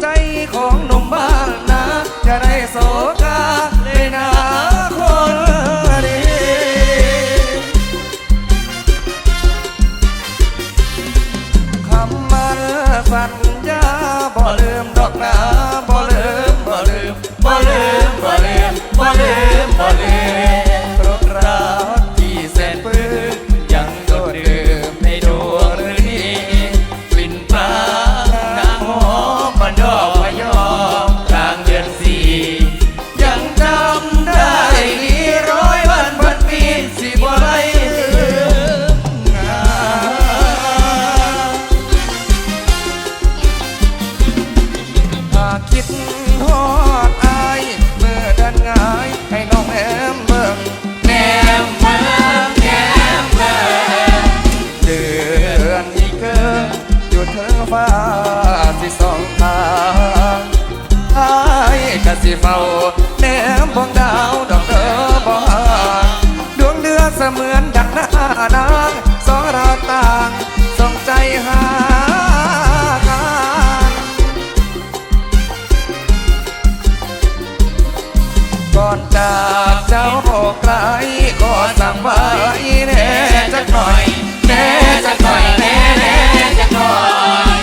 ใจของหนุ่มบ้านนะ จะได้โสกาเลยนะคนดีคำมันสัญ คิดฮอดอายเมื่อเดินง่ายให้น้องแอมเบิ่งแนมเบิ่งแนมเบิ่งเดือนที่เกินอยู่เธอฟ้าสิสองทางอายก็สิเฝ้าแนมบองดา อนจากเจ้าไกลก็สั่งไว้แน่จักหน่อย แน่จักหน่อยแน่แน่จักหน่อย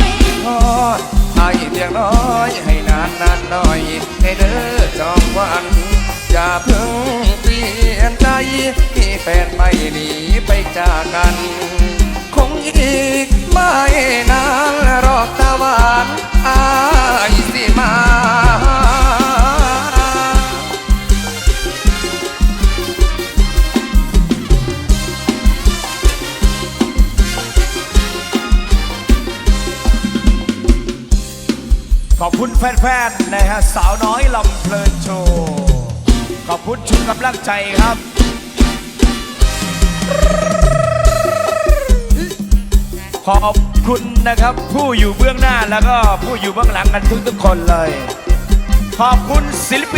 ทอดให้เพียงน้อยให้นานนานหน่อย ให้เด้อจอมวัน อย่าเพิ่งเปลี่ยนใจมีแฟนไม่หนีไปจากกัน อบคุณแฟนๆนะฮะสาวน้อยลำเพลินโชว์ขอบคุณชุดกำลังใจครับขอบคุณนะครับ ผู้อยู่เบื้องหน้าแล้วก็ผู้อยู่เบื้องหลังกันทุกๆคนเลย ขอบคุณศิลปิน